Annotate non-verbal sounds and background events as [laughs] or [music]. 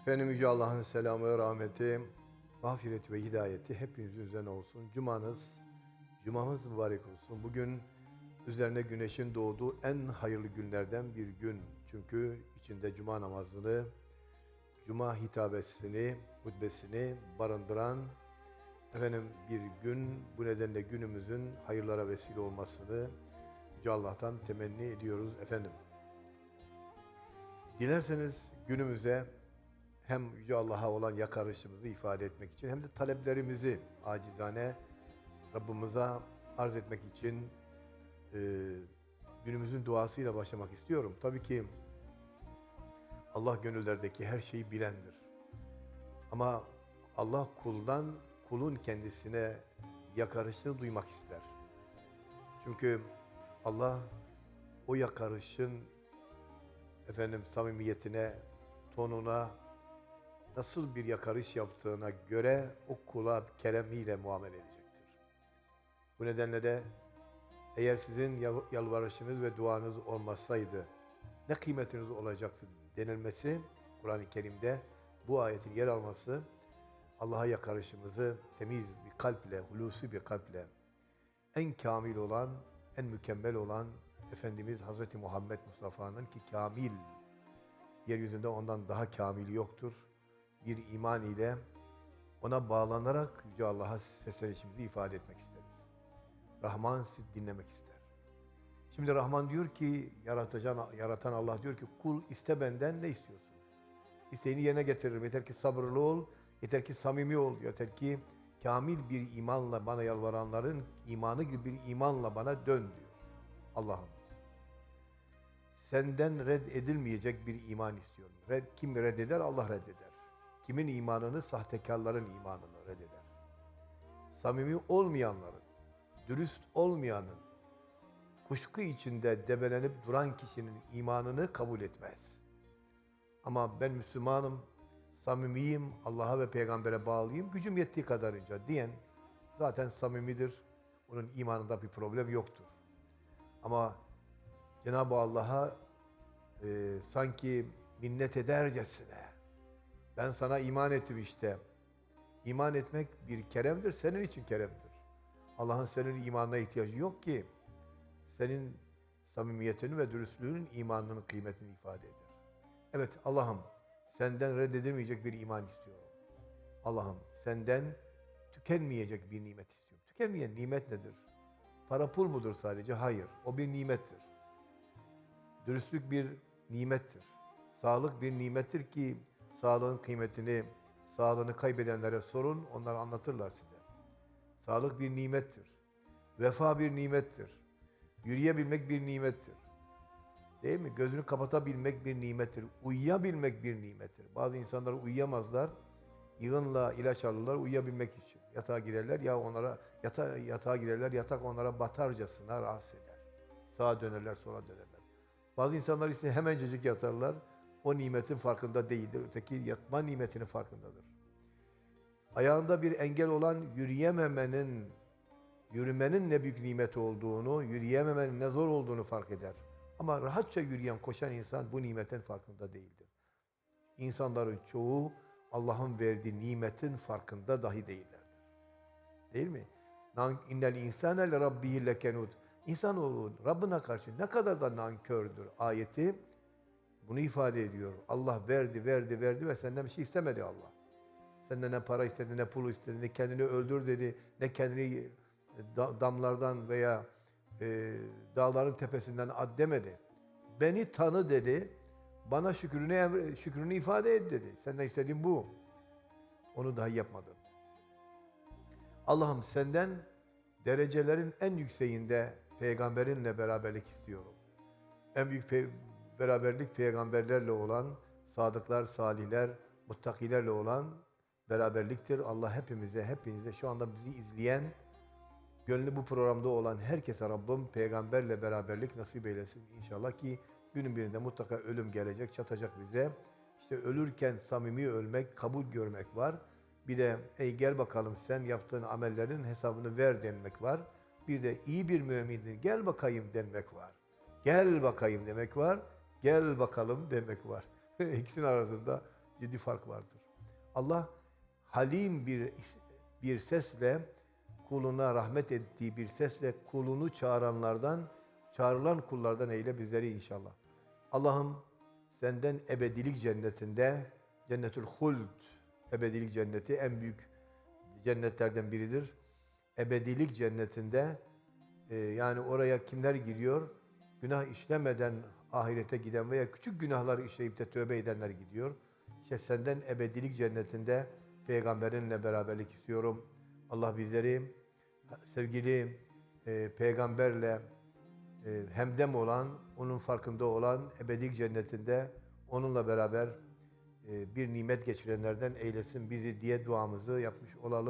Efendim Yüce Allah'ın selamı rahmeti, mağfireti ve hidayeti hepinizin üzerine olsun. Cumanız, cumamız mübarek olsun. Bugün üzerine güneşin doğduğu en hayırlı günlerden bir gün. Çünkü içinde cuma namazını, cuma hitabesini, hutbesini barındıran efendim bir gün. Bu nedenle günümüzün hayırlara vesile olmasını Yüce Allah'tan temenni ediyoruz efendim. Dilerseniz günümüze hem Yüce Allah'a olan yakarışımızı ifade etmek için hem de taleplerimizi acizane Rabbimize arz etmek için e, günümüzün duasıyla başlamak istiyorum. Tabii ki Allah gönüllerdeki her şeyi bilendir. Ama Allah kuldan kulun kendisine yakarışını duymak ister. Çünkü Allah o yakarışın efendim samimiyetine, tonuna, nasıl bir yakarış yaptığına göre o kula keremiyle muamele edecektir. Bu nedenle de eğer sizin yal- yalvarışınız ve duanız olmasaydı ne kıymetiniz olacaktı denilmesi Kur'an-ı Kerim'de bu ayetin yer alması Allah'a yakarışımızı temiz bir kalple, hulusi bir kalple en kamil olan, en mükemmel olan Efendimiz Hazreti Muhammed Mustafa'nın ki kamil, yeryüzünde ondan daha kamili yoktur. Bir iman ile ona bağlanarak Yüce Allah'a seslenişimizi ifade etmek isteriz. Rahman sizi dinlemek ister. Şimdi Rahman diyor ki, yaratan, yaratan Allah diyor ki, kul iste benden ne istiyorsun? İsteğini yerine getiririm. Yeter ki sabırlı ol, yeter ki samimi ol, yeter ki kamil bir imanla bana yalvaranların imanı gibi bir imanla bana dön diyor. Allah'ım. Senden red edilmeyecek bir iman istiyorum. Red, kim reddeder? Allah reddeder. Kimin imanını? Sahtekarların imanını reddeder. Samimi olmayanların, dürüst olmayanın, kuşku içinde debelenip duran kişinin imanını kabul etmez. Ama ben Müslümanım, samimiyim, Allah'a ve peygambere bağlıyım, gücüm yettiği kadarınca diyen zaten samimidir. Onun imanında bir problem yoktur. Ama Cenab-ı Allah'a e, sanki minnet edercesine ben sana iman ettim işte. İman etmek bir keremdir, senin için keremdir. Allah'ın senin imanına ihtiyacı yok ki. Senin samimiyetinin ve dürüstlüğünün imanının kıymetini ifade eder. Evet Allah'ım senden reddedilmeyecek bir iman istiyorum. Allah'ım senden tükenmeyecek bir nimet istiyorum. Tükenmeyen nimet nedir? Para pul mudur sadece? Hayır. O bir nimettir. Dürüstlük bir nimettir. Sağlık bir nimettir ki sağlığın kıymetini, sağlığını kaybedenlere sorun, onlar anlatırlar size. Sağlık bir nimettir. Vefa bir nimettir. Yürüyebilmek bir nimettir. Değil mi? Gözünü kapatabilmek bir nimettir. Uyuyabilmek bir nimettir. Bazı insanlar uyuyamazlar. Yığınla ilaç alırlar uyuyabilmek için. Yatağa girerler ya onlara yata, yatağa girerler yatak onlara batarcasına rahatsız eder. Sağa dönerler sola dönerler. Bazı insanlar ise hemencecik yatarlar. O nimetin farkında değildir. Öteki yatma nimetinin farkındadır. Ayağında bir engel olan yürüyememenin, yürümenin ne büyük nimet olduğunu, yürüyememenin ne zor olduğunu fark eder. Ama rahatça yürüyen, koşan insan bu nimetin farkında değildir. İnsanların çoğu Allah'ın verdiği nimetin farkında dahi değillerdir. Değil mi? İnnel insane le rabbihi lekenut. İnsanoğlu Rabbine karşı ne kadar da nankördür ayeti bunu ifade ediyor. Allah verdi, verdi, verdi ve senden bir şey istemedi Allah. Senden ne para istedi, ne pul istedi, ne kendini öldür dedi, ne kendini da- damlardan veya e, dağların tepesinden ad demedi. Beni tanı dedi, bana şükrünü, emre, şükrünü ifade et dedi. Senden istediğim bu. Onu dahi yapmadın. Allah'ım senden derecelerin en yükseğinde peygamberinle beraberlik istiyorum. En büyük pe- beraberlik peygamberlerle olan, sadıklar, salihler, muttakilerle olan beraberliktir. Allah hepimize, hepinize şu anda bizi izleyen, gönlü bu programda olan herkese Rabbim peygamberle beraberlik nasip eylesin inşallah ki günün birinde mutlaka ölüm gelecek, çatacak bize. İşte ölürken samimi ölmek, kabul görmek var. Bir de ey gel bakalım sen yaptığın amellerin hesabını ver denmek var. Bir de iyi bir mümindin gel bakayım denmek var. Gel bakayım demek var. Gel bakalım demek var. [laughs] İkisinin arasında ciddi fark vardır. Allah halim bir bir sesle kuluna rahmet ettiği bir sesle kulunu çağıranlardan, çağrılan kullardan eyle bizleri inşallah. Allah'ım senden ebedilik cennetinde, cennetül huld, ebedilik cenneti en büyük cennetlerden biridir. Ebedilik cennetinde e, yani oraya kimler giriyor? Günah işlemeden ahirete giden veya küçük günahları işleyip de tövbe edenler gidiyor. İşte senden ebedilik cennetinde peygamberinle beraberlik istiyorum. Allah bizleri sevgili e, peygamberle e, hemdem olan, onun farkında olan ebedilik cennetinde onunla beraber e, bir nimet geçirenlerden eylesin bizi diye duamızı yapmış olalım.